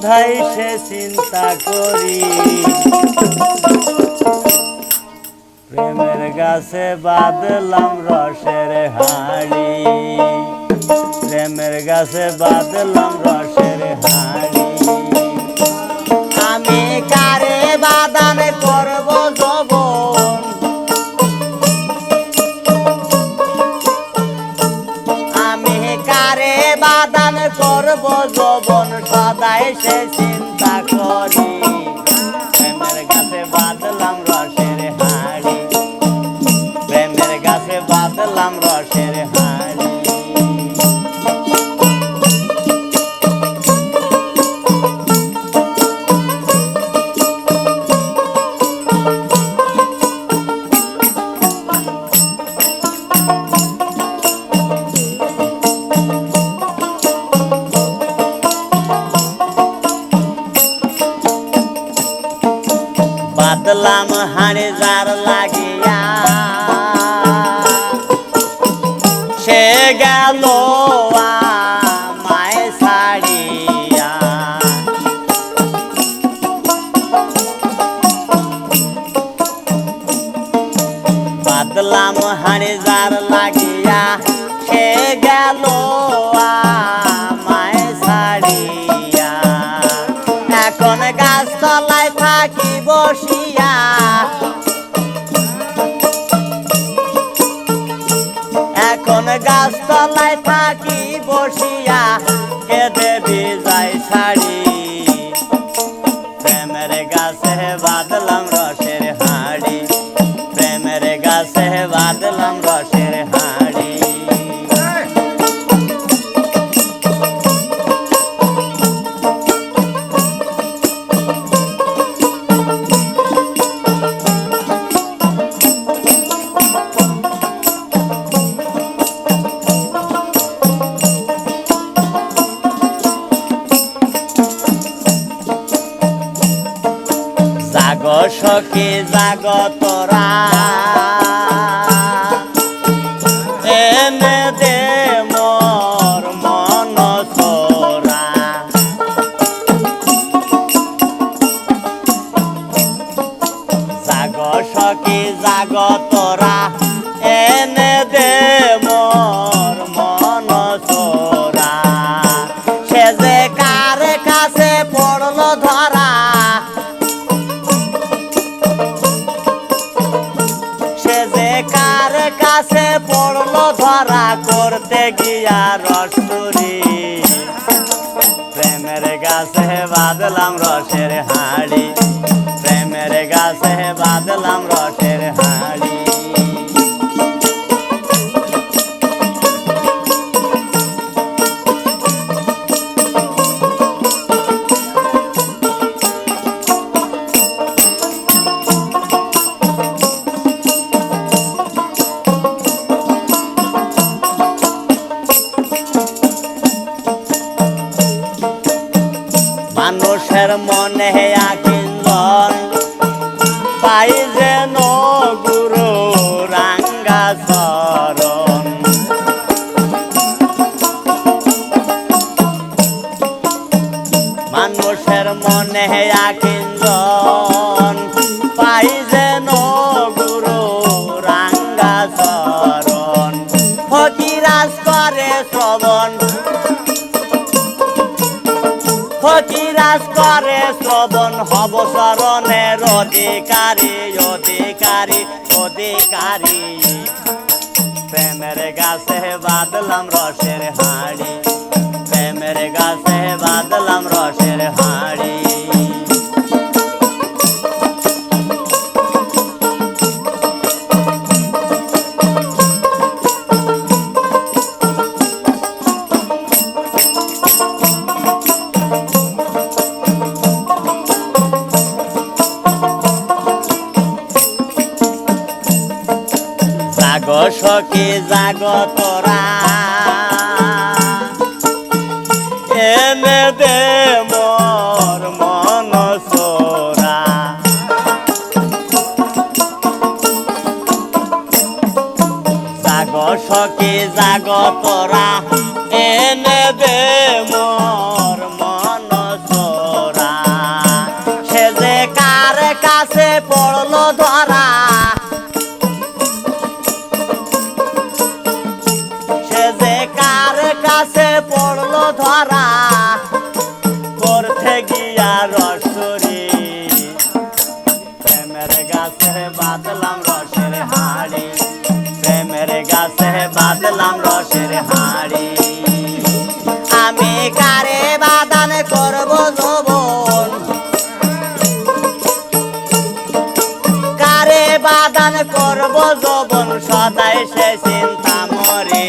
সদাই সে চিন্তা করি। প্রেমের গাছে বাদলাম রসের হাড়ি। প্রেমের গাছে বাদলাম রসের হাড়ি। আমি কারে বাদান করব জবন আমি কারে বাদান করব সদাই সে বাদলাম হাড়ি যার লাগিয়া সে গেল মায় ছাড়িয়া বাদলাম হাড়ি যার লাগিয়া গাছ তলায় থাকি বসিয়া জাগ সখী জাগ তোরা? এনে দে মোর চোরা জাগ সখী, জাগ তোরা। এনে দে মোর চোরা সে যে কার কাছে পড়ল ধরা করতে গিয়া রসুরি প্রেমের গাছে বাঁধলাম রসের হাড়ি। প্রেমের গাছে মানুষের মনে আকিন্দন পাই যেন গুরু রাঙ্গা চরণ। মানুষের মনে পাই যেন শ্রবণ ফকিরাজ করে শ্রবণ হব শরণের অধিকারী অধিকারী অধিকারী। প্রেমের গাছে বাদলাম রসের রে জাগতরা এনে দে মোর মন সোরা। জাগ সখী জাগতরা এনে দে মোর মন সোরা। সে যে কার কাছে ধরা করতে গিয়া রসরি। প্রেমের গাছের বাদলাম রসের হাড়ি। প্রেমের গাছে বাদলাম রসের হাড়ি। আমি কারে বাদান করব যৌবন কারে বাদান করব যৌবন সদাই সে চিন্তা মরে।